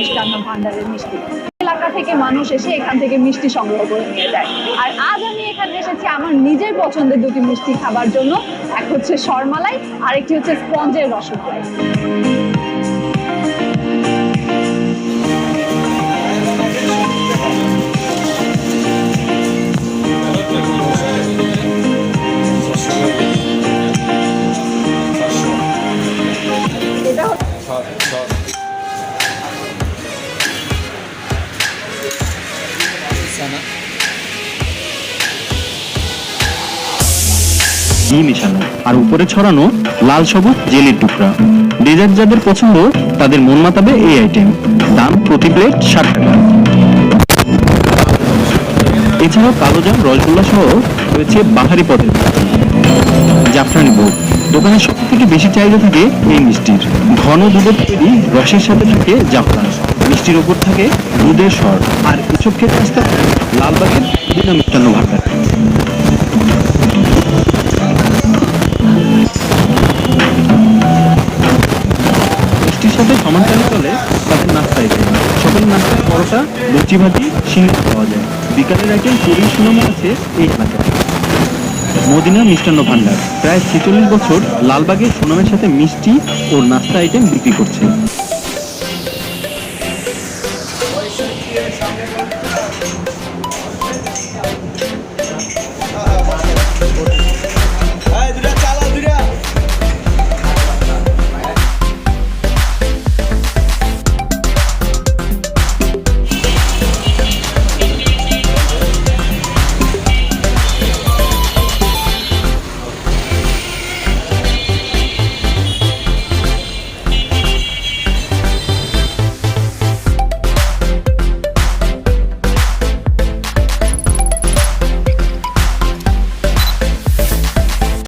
মিষ্টান্ন ভান্ডারের মিষ্টি। এলাকা থেকে মানুষ এসে এখান থেকে মিষ্টি সংগ্রহ করে নিয়ে যায়। আর আজ আমি এখানে এসেছি আমার নিজের পছন্দের দুটি মিষ্টি খাবার জন্য। এক হচ্ছে শর্মালাই আর একটি হচ্ছে স্পঞ্জের রসমালাই। ঘি মেশানো আর উপরে ছড়ানো লাল সবুজ জেলির টুকরা। ডেজার্ট যাদের পছন্দ, তাদের মন মাতাবে এই আইটেম দাম প্রতি প্লেট ষাট টাকা। এছাড়াও কালোজাম, রসগোল্লা সহ রয়েছে বাহারি পদের। জাফরানি ভোগ। সব থেকে বেশি চাহিদা থাকে এই মিষ্টির। ঘন দুধের তৈরি রসের সাথে থাকে জাফরান। মিষ্টির ওপর থাকে দুধের স্বর। আর এসব খেতে আসতে লালবাগের মিষ্টান্ন ভাণ্ডার মিষ্টির সাথে সমানতালে চলে তাদের নাস্তা আইটেম সকালে নাস্তায় পরোটা, লুচি ভাজি সিঙ্গারা পাওয়া যায়। বিকালের আইটেম পুরী সুনামে আছে এই এলাকায় মদিনা মিষ্টান্ন ভান্ডার প্রায় ছেচল্লিশ বছর লালবাগের সুনামের সাথে মিষ্টি ও নাস্তা আইটেম বিক্রি করছে।